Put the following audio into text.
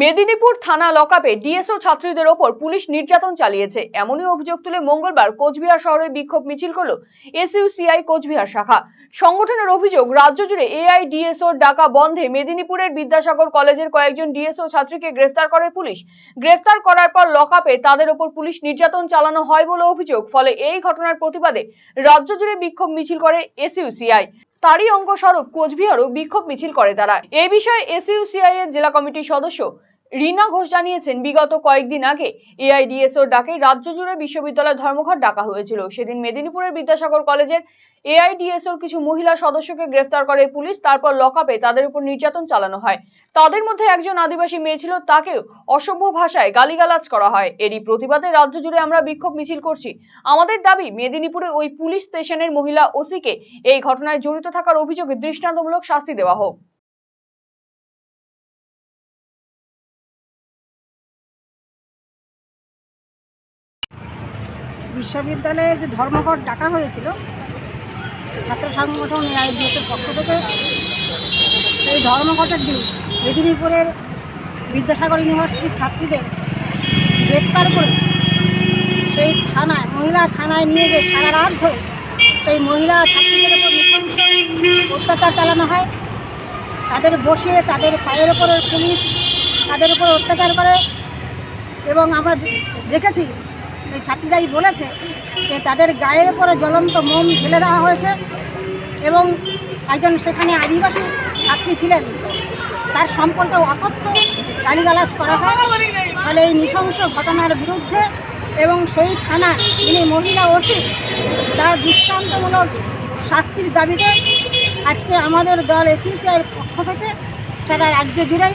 মেদিনীপুর থানা লকআপে ডিএসও ছাত্রীদের ওপর পুলিশ নির্যাতন চালিয়েছে। এমনই অভিযোগ তুলে মঙ্গলবার কোচবিহার শহরে বিক্ষোভ মিছিল করল এসইউসিআই কোচবিহার শাখা। সংগঠনের অভিযোগ, রাজ্য জুড়ে এআইডিএসও ডাকা বন্ধে মেদিনীপুরের বিদ্যাসাগর কলেজের কয়েকজন ডিএসও ছাত্রীকে গ্রেফতার করে পুলিশ। গ্রেফতার করার পর লকআপে তাদের ওপর পুলিশ নির্যাতন চালানো হয় বলে অভিযোগ, ফলে এই ঘটনার প্রতিবাদে রাজ্য জুড়ে বিক্ষোভ মিছিল করে এসইউসিআই। তারই অঙ্গ স্বরূপ কোচবিহারও বিক্ষোভ মিছিল করে তারা। এই বিষয়ে এসইউসিআই এর জেলা কমিটির সদস্য রীনা ঘোষ জানিয়েছেন, বিগত কয়েকদিন আগে এআইডিএসওর ডাকে রাজ্য জুড়ে বিশ্ববিদ্যালয় ধর্মঘট ডাকা হয়েছিল। সেদিন মেদিনীপুরের বিদ্যাসাগর কলেজের এআইডিএসওর কিছু মহিলা সদস্যকে গ্রেফতার করে পুলিশ, তারপর লকআপে তাদের উপর নির্যাতন চালানো হয়। তাদের মধ্যে একজন আদিবাসী মেয়ে ছিল, তাকেও অসভ্য ভাষায় গালিগালাজ করা হয়। এরই প্রতিবাদে রাজ্য জুড়ে আমরা বিক্ষোভ মিছিল করছি। আমাদের দাবি, মেদিনীপুরে ওই পুলিশ স্টেশনের মহিলা ওসিকে এই ঘটনায় জড়িত থাকার অভিযোগে দৃষ্টান্তমূলক শাস্তি দেওয়া হোক। বিশ্ববিদ্যালয়ে যে ধর্মঘট ডাকা হয়েছিল, ছাত্র সংগঠন এআইডিএসের পক্ষ থেকে, সেই ধর্মঘটের দিন মেদিনীপুরের বিদ্যাসাগর ইউনিভার্সিটির ছাত্রীদের গ্রেপ্তার করে সেই থানায়, মহিলা থানায় নিয়ে গিয়ে সারা রাত ধরে সেই মহিলা ছাত্রীদের উপর নৃশংস অত্যাচার চালানো হয়। তাদের বসিয়ে তাদের পায়ের ওপরে পুলিশ, তাদের উপর অত্যাচার করে। এবং আমরা দেখেছি সেই ছাত্রীরাই বলেছে যে তাদের গায়ের উপরে জ্বলন্ত মোম ফেলে দেওয়া হয়েছে এবং একজন সেখানে আদিবাসী ছাত্রী ছিলেন। তার সম্পর্কে অকথ্য গালিগালাজ করা হয়। ফলে এই নৃশংস ঘটনার বিরুদ্ধে এবং সেই থানার যিনি মহিলা ওসি, তার দৃষ্টান্তমূলক শাস্তির দাবিতে আজকে আমাদের দল এসিসিআইয়ের পক্ষ থেকে সারা রাজ্য জুড়েই